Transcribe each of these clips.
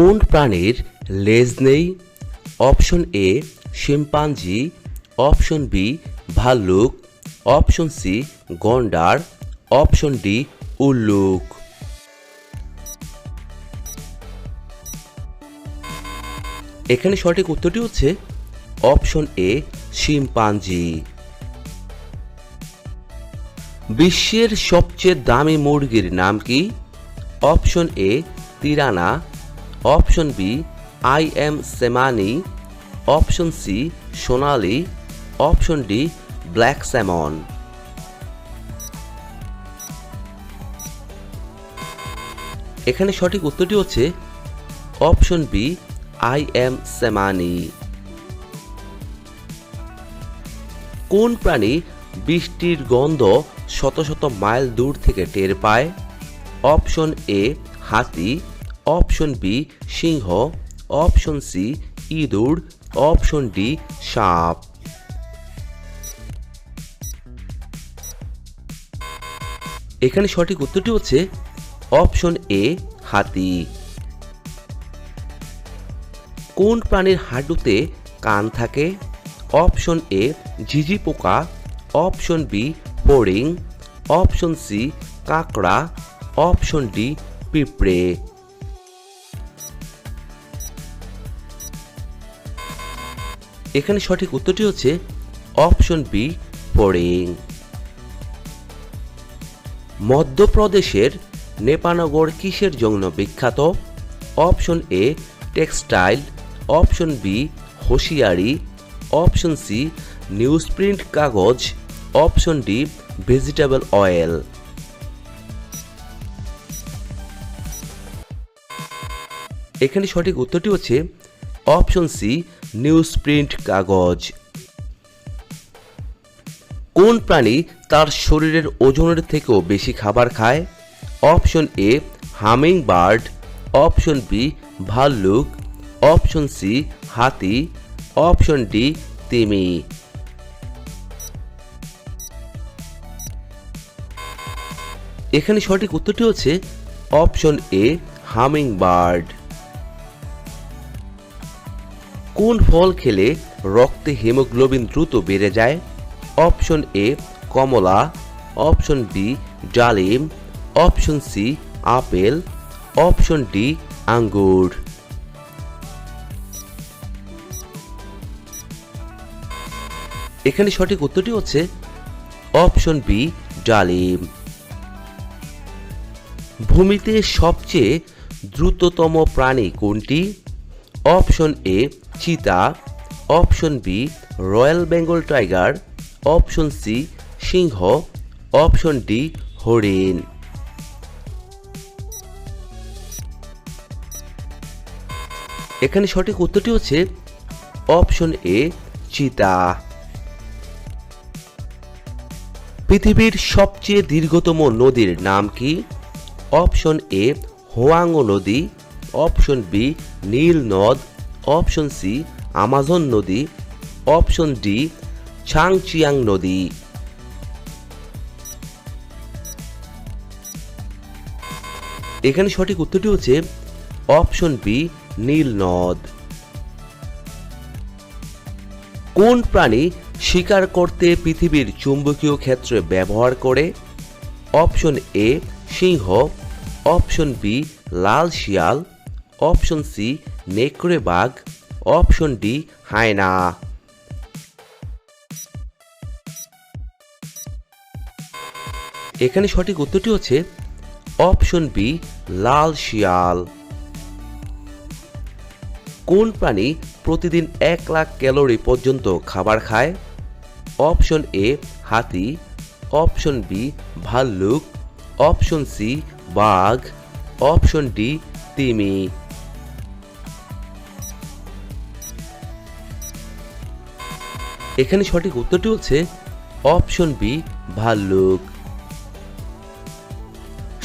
কোন প্রাণীর লেজ নেই? Option A chimpanzee. Option B ভাল্লুক। অপশন সি গন্ডার। অপশন ডি উল্লুক। এখানে সঠিক উত্তরটি হচ্ছে অপশন এ শিম্পাঞ্জি। বিশ্বের সবচেয়ে দামি মুরগির নাম কি? Option A Tirana. Option B, Ayam Cemani. Option C, Sonali. Option D, black salmon. এখানে সঠিক উত্তরটি হচ্ছে option B, Ayam Cemani. কোন প্রাণী বৃষ্টির গন্ধ শত শত মাইল দূর থেকে টের পায়? অপশন এ, হাতি। অপশন বি, সিংহ। অপশন সি, ইঁদুর। অপশন ডি, সাপ। এখানে সঠিক উত্তরটি হচ্ছে অপশন এ, হাতি। কোন প্রাণীর হাঁটুতে কান থাকে? অপশন এ, ঝিঝি পোকা। অপশন বি ফড়িং অপশন সি, কাঁকড়া। অপশন ডি, পিঁপড়ে। এখানে সঠিক উত্তরটি হচ্ছে অপশন বি ফড়িং। মধ্যপ্রদেশের নেপানগর কিসের জন্য বিখ্যাত? Option A textile. Option B hosiery. Option C newsprint কাগজ। Option D vegetable oil. এখানে সঠিক উত্তরটি হচ্ছে অপশন সি নিউজ প্রিন্ট কাগজ। কোন প্রাণী তার শরীরের ওজনের থেকেও বেশি খাবার খায়? Option A hummingbird option B, ভাল্লুক। অপশন সি, হাতি। অপশন ডি, তিমি। এখানে সঠিক উত্তরটি হচ্ছে অপশন এ হামিং বার্ড কোন ফল খেলে রক্তে হিমোগ্লোবিন দ্রুত বেড়ে যায়? অপশন এ, কমলা। অপশন বি ডালিম। Option C apple. Option D আঙ্গুর। এখানে সঠিক উত্তরটি হচ্ছে অপশন বি ডালিম। ভূমিতে সবচেয়ে দ্রুততম প্রাণী কোনটি? অপশন এ চিতা, option B, royal Bengal tiger, option C, সিংহ, অপশন ডি, হরিণ। এখানে সঠিক উত্তরটি হচ্ছে অপশন এ, চিতা। পৃথিবীর সবচেয়ে দীর্ঘতম নদীর নাম কি? অপশন এ হোয়াঙ্গো নদী, অপশন বি, নীল নদ অপশন সি, আমাজন নদী। অপশন ডি ছাংচিয়াং নদী। এখানে সঠিক উত্তরটি হচ্ছে অপশন বি, নীল নদ। কোন প্রাণী শিকার করতে পৃথিবীর চুম্বকীয় ক্ষেত্রে ব্যবহার করে? অপশন এ, সিংহ। অপশন বি, লাল শিয়াল। অপশন সি নেকড়ে বাঘ, অপশন ডি, হায়না। এখানে সঠিক উত্তরটি হচ্ছে অপশন বি, লাল শিয়াল। কোন প্রাণী প্রতিদিন এক লাখ ক্যালোরি পর্যন্ত খাবার খায়? অপশন এ, হাতি। অপশন বি, ভাল্লুক। অপশন সি, বাঘ। অপশন ডি, তিমি। এখানে সঠিক উত্তরটি হচ্ছে অপশন বি, ভাল্লুক।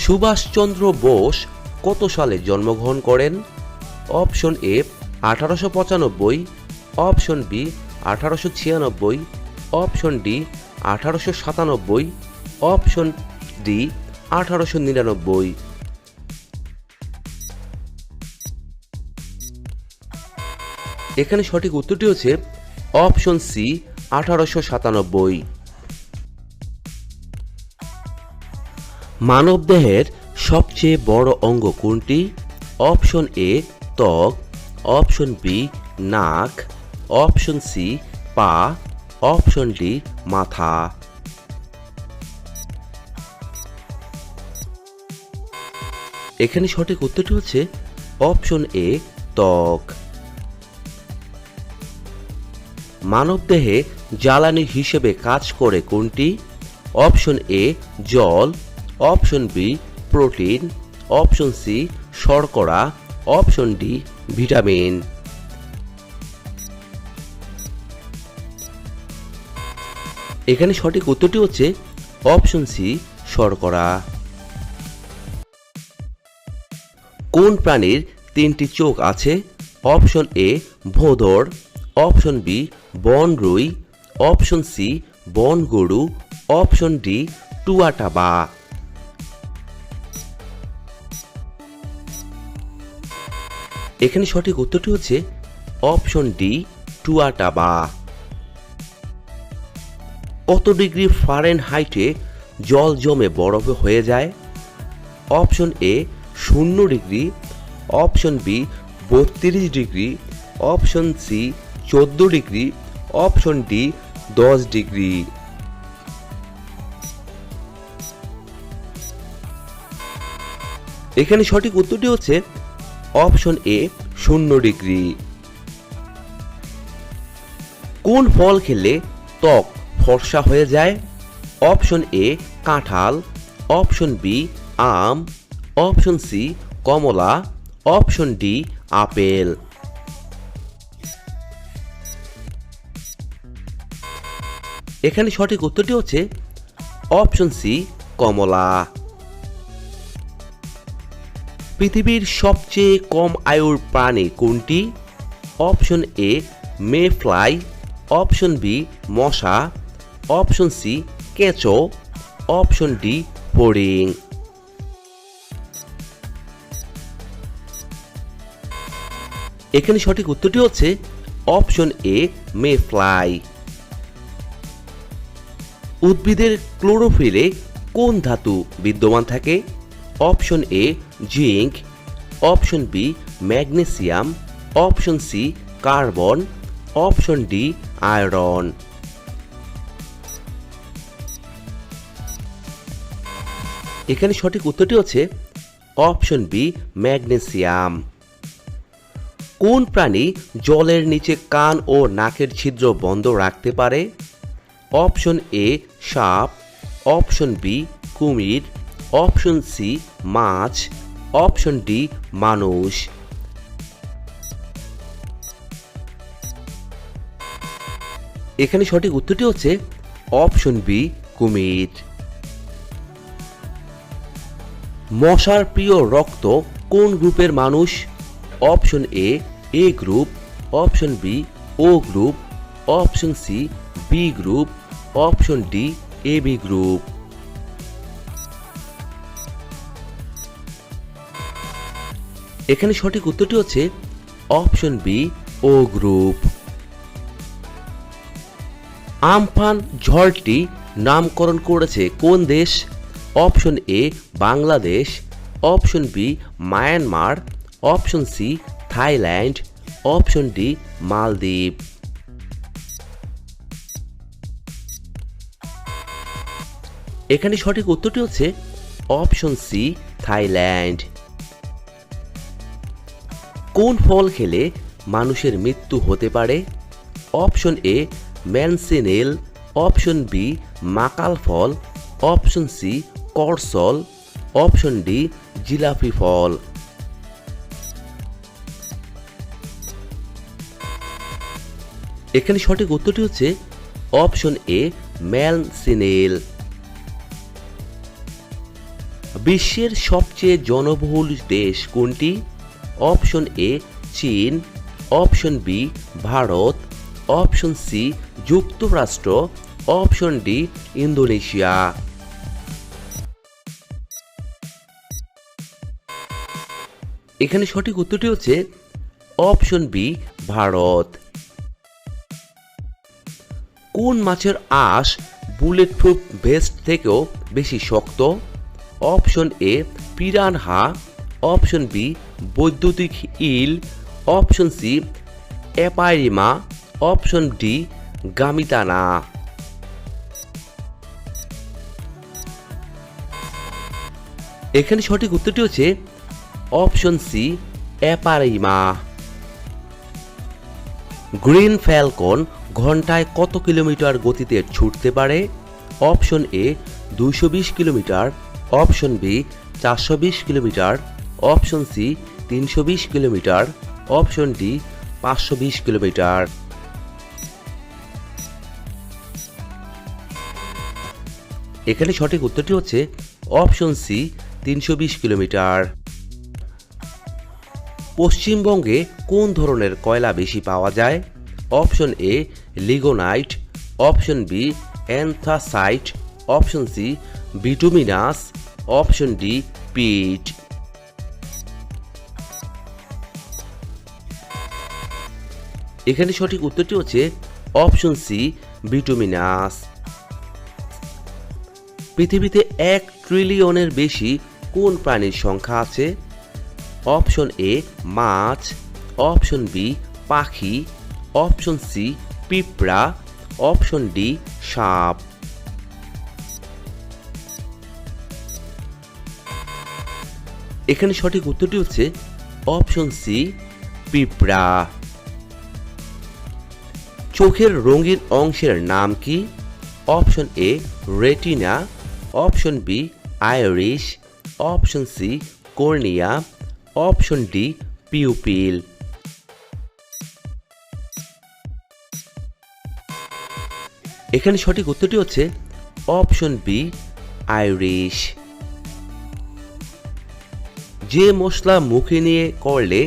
সুভাষচন্দ্র বোস কত সালে জন্মগ্রহণ করেন? অপশন এ, আঠারোশো পঁচানব্বই, অপশন বি, আঠারোশো ছিয়ানব্বই, অপশন ডি, আঠারোশো সাতানব্বই, অপশন ডি, আঠারোশো নিরানব্বই। এখানে সঠিক উত্তরটি হচ্ছে অপশন সি, আঠারোশো সাতানব্বই। মানবদেহের সবচেয়ে বড় অঙ্গ কোনটি? অপশন এ, ত্বক। অপশন বি, নাক। অপশন সি, পা। অপশন ডি, মাথা। এখানে সঠিক উত্তরটি হচ্ছে অপশন এ, ত্বক। মানবদেহে জ্বালানি হিসেবে কাজ করে কোনটি? অপশন এ, জল। Option B, protein. Option C, শর্করা। Option D, vitamin. এখানে সঠিক উত্তরটি হচ্ছে অপশন সি, শর্করা। কোন প্রাণীর তিনটি চোখ আছে? অপশন এ ভোঁদর অপশন বি বন রুই অপশন সি বন গরু অপশন ডি টুয়াটাবা এখানে সঠিক উত্তরটি হচ্ছে অপশন ডি টুয়াটাবা কত ডিগ্রি ফারেন হাইটে জল জমে বরফ হয়ে যায়? অপশন এ শূন্য ডিগ্রি. অপশন বি বত্রিশ ডিগ্রি. অপশন সি চোদ্দ ডিগ্রি অপশন ডি দশ ডিগ্রি। এখানে সঠিক উত্তরটি হচ্ছে অপশন এ শূন্য ডিগ্রি। কোন ফল খেলে ত্বক ফর্সা হয়ে যায়? অপশন এ কাঁঠাল অপশন বি আম অপশন সি কমলা অপশন ডি আপেল। এখানে সঠিক উত্তরটি হচ্ছে অপশন সি, কমলা। পৃথিবীর সবচেয়ে কম আয়ুর প্রাণী কোনটি? Option A mayfly option B, মশা। অপশন সি, কেঁচো। অপশন ডি ফড়িং এখানে সঠিক উত্তরটি হচ্ছে অপশন এ মে ফ্লাই উদ্ভিদের ক্লোরোফিলে কোন ধাতু বিদ্যমান থাকে? Option A zinc. Option B magnesium. Option C carbon. Option D iron. এখানে সঠিক উত্তরটি হচ্ছে অপশন বি ম্যাগনেসিয়াম। কোন প্রাণী জলের নিচে কান ও নাকের ছিদ্র বন্ধ রাখতে পারে? অপশন এ সাপ, অপশন বি কুমির, অপশন সি মাছ, অপশন ডি মানুষ। এখানে সঠিক উত্তরটি হচ্ছে অপশন বি কুমির। মশার প্রিয় রক্ত কোন গ্রুপের মানুষ? Option A A group, option B, O group option C B group option D A B group এখানে সঠিক উত্তরটি হচ্ছে option B O group Amphan ঝড়টি নামকরণ করেছে কোন দেশ? Option A, Bangladesh. Option B, Myanmar. Option C, Thailand. Option D, মালদ্বীপ। এখানে সঠিক উত্তরটি হচ্ছে অপশন সি থাইল্যান্ড। কোন ফল খেলে মানুষের মৃত্যু হতে পারে? Option A manchineel. Option B মাকাল ফল। অপশন সি করসল। অপশন ডি জিলাপি ফল। এখানে সঠিক উত্তরটি হচ্ছে অপশন এ ম্যানসিনেল। বিশ্বের সবচেয়ে জনবহুল দেশ কোনটি? অপশন এ, চীন। Option B, Bharat. Option C, যুক্তরাষ্ট্র। Option D, Indonesia. এখানে সঠিক উত্তরটি হচ্ছে অপশন বি, ভারত। কোন মাছের আঁশ বুলেট প্রুফ ভেস্ট থেকেও বেশি শক্ত? Option A piranha option B বৈদ্যুতিক ইল, অপশন সি অ্যাপাইরিমা অপশন ডি গামিতানা। এখানে সঠিক উত্তরটি হচ্ছে অপশন সি অ্যাপারিমা গ্রিন ফ্যালকন ঘন্টায় কত কিলোমিটার গতিতে ছুটতে পারে? অপশন এ দুইশো বিশ কিলোমিটার অপশন বি, চারশো বিশ কিলোমিটার। অপশন সি, তিনশো বিশ কিলোমিটার। অপশন ডি, পাঁচশো বিশ কিলোমিটার। এখানে সঠিক উত্তরটি হচ্ছে অপশন সি, তিনশো বিশ কিলোমিটার। পশ্চিমবঙ্গে কোন ধরনের কয়লা বেশি পাওয়া যায়? Option A, lignite. Option B, anthracite. Option C bituminous option D peat এখানে সঠিক উত্তরটি হচ্ছে অপশন সি বিটুমিনাস পৃথিবীতে এক ট্রিলিয়নের বেশি কোন প্রাণীর সংখ্যা আছে? অপশন এ মাছ. অপশন বি পাখি. অপশন সি পিঁপড়া. অপশন ডি সাপ। এখানে সঠিক উত্তরটি হচ্ছে অপশন সি, পিঁপড়া। চোখের রঙিন অংশের নাম কি? Option A, retina. Option B, iris. Option C, cornea. Option D, pupil. এখানে সঠিক উত্তরটি হচ্ছে অপশন বি, আইরিশ। যে মশলা মুখে নিয়ে করলে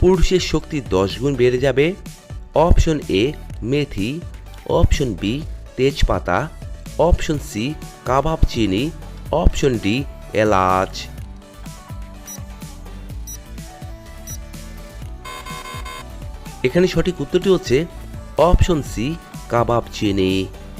পুরুষের শক্তি দশ গুণ বেড়ে যাবে অপশন এ মেথি অপশন বি তেজপাতা অপশন সি কাবাব চিনি অপশন ডি এলাচ। এখানে সঠিক উত্তরটি হচ্ছে অপশন সি কাবাব চিনি।